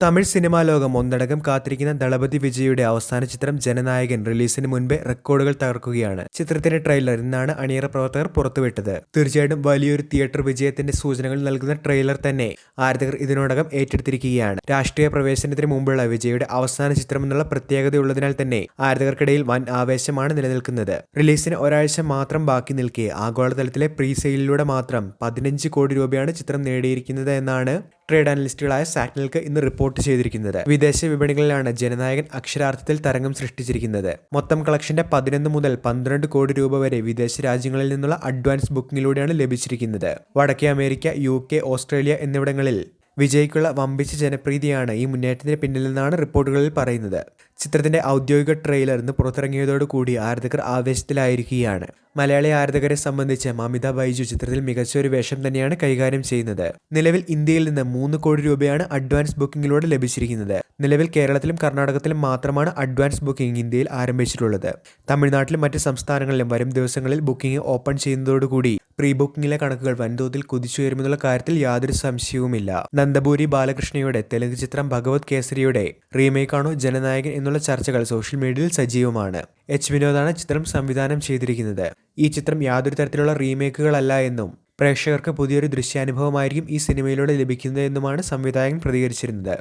Tamil cinema ലോകം ഒന്നടങ്കം കാത്തിരിക്കുന്ന ദളപതി വിജയുടെ അവസാന ചിത്രം ജനനായകൻ റിലീസിന് മുൻപേ റെക്കോർഡുകൾ തകർക്കുകയാണ്. ചിത്രത്തിന്റെ ട്രെയിലർ ഇന്നാണ് അണിയറ പ്രവർത്തകർ പുറത്തുവിട്ടത്. തീർച്ചയായിട്ടും വലിയൊരു തിയേറ്റർ വിജയത്തിന്റെ സൂചനകൾ നൽകുന്ന ട്രെയിലർ തന്നെ ആരാധകർ ഇതിനോടകം ഏറ്റെടുത്തിരിക്കുകയാണ്. രാഷ്ട്രീയ പ്രവേശനത്തിന് മുമ്പുള്ള വിജയുടെ അവസാന ചിത്രം എന്നുള്ള പ്രത്യേകതയുള്ളതിനാൽ തന്നെ ആരാധകർക്കിടയിൽ വൻ ആവേശമാണ് നിലനിൽക്കുന്നത്. റിലീസിന് ഒരാഴ്ച മാത്രം ബാക്കി നിൽക്കെ ആഗോളതലത്തിലെ പ്രീ സെയിലിലൂടെ മാത്രം പതിനഞ്ച് കോടി രൂപയാണ് ചിത്രം നേടിയിരിക്കുന്നത് എന്നാണ് ട്രേഡ് അനലിസ്റ്റുകളായ സാറ്റ്നൽക്ക് ഇന്ന് റിപ്പോർട്ട് ചെയ്തിരിക്കുന്നത്. വിദേശ വിപണികളിലാണ് ജനനായകൻ അക്ഷരാർത്ഥത്തിൽ തരംഗം സൃഷ്ടിച്ചിരിക്കുന്നത്. മൊത്തം കളക്ഷന്റെ പതിനൊന്ന് മുതൽ പന്ത്രണ്ട് കോടി രൂപ വരെ വിദേശ രാജ്യങ്ങളിൽ നിന്നുള്ള അഡ്വാൻസ് ബുക്കിംഗിലൂടെയാണ് ലഭിച്ചിരിക്കുന്നത്. വടക്കേ അമേരിക്ക യു കെ ഓസ്ട്രേലിയ എന്നിവിടങ്ങളിൽ വിജയ്ക്കുള്ള വമ്പിച്ച ജനപ്രീതിയാണ് ഈ മുന്നേറ്റത്തിന് പിന്നിലെന്നാണ് റിപ്പോർട്ടുകളിൽ പറയുന്നത്. ചിത്രത്തിന്റെ ഔദ്യോഗിക ട്രെയിലർ ഇന്ന് പുറത്തിറങ്ങിയതോടുകൂടി ആരാധകർ ആവേശത്തിലായിരിക്കുകയാണ്. മലയാളി ആരാധകരെ സംബന്ധിച്ച് മമിത ബൈജു ചിത്രത്തിൽ മികച്ച ഒരു വേഷം തന്നെയാണ് കൈകാര്യം ചെയ്യുന്നത്. നിലവിൽ ഇന്ത്യയിൽ നിന്ന് മൂന്ന് കോടി രൂപയാണ് അഡ്വാൻസ് ബുക്കിംഗിലൂടെ ലഭിച്ചിരിക്കുന്നത്. നിലവിൽ കേരളത്തിലും കർണാടകത്തിലും മാത്രമാണ് അഡ്വാൻസ് ബുക്കിംഗ് ഇന്ത്യയിൽ ആരംഭിച്ചിട്ടുള്ളത്. തമിഴ്നാട്ടിലും മറ്റ് സംസ്ഥാനങ്ങളിലും വരും ദിവസങ്ങളിൽ ബുക്കിംഗ് ഓപ്പൺ ചെയ്യുന്നതോടുകൂടി പ്രീ ബുക്കിംഗിലെ കണക്കുകൾ വൻതോതിൽ കുതിച്ചുയരുമെന്നുള്ള കാര്യത്തിൽ യാതൊരു സംശയവുമില്ല. നന്ദപൂരി ബാലകൃഷ്ണയുടെ തെലുങ്ക് ചിത്രം ഭഗവത് കേസരിയുടെ റീമേക്കാണോ ജനനായകൻ എന്നുള്ള ചർച്ചകൾ സോഷ്യൽ മീഡിയയിൽ സജീവമാണ്. എച്ച് വിനോദാണ് ചിത്രം സംവിധാനം ചെയ്തിരിക്കുന്നത്. ഈ ചിത്രം യാതൊരു തരത്തിലുള്ള റീമേക്കുകളല്ല എന്നും പ്രേക്ഷകർക്ക് പുതിയൊരു ദൃശ്യാനുഭവമായിരിക്കും ഈ സിനിമയിലൂടെ ലഭിക്കുന്നത് എന്നുമാണ് സംവിധായകൻ പ്രതികരിച്ചിരുന്നത്.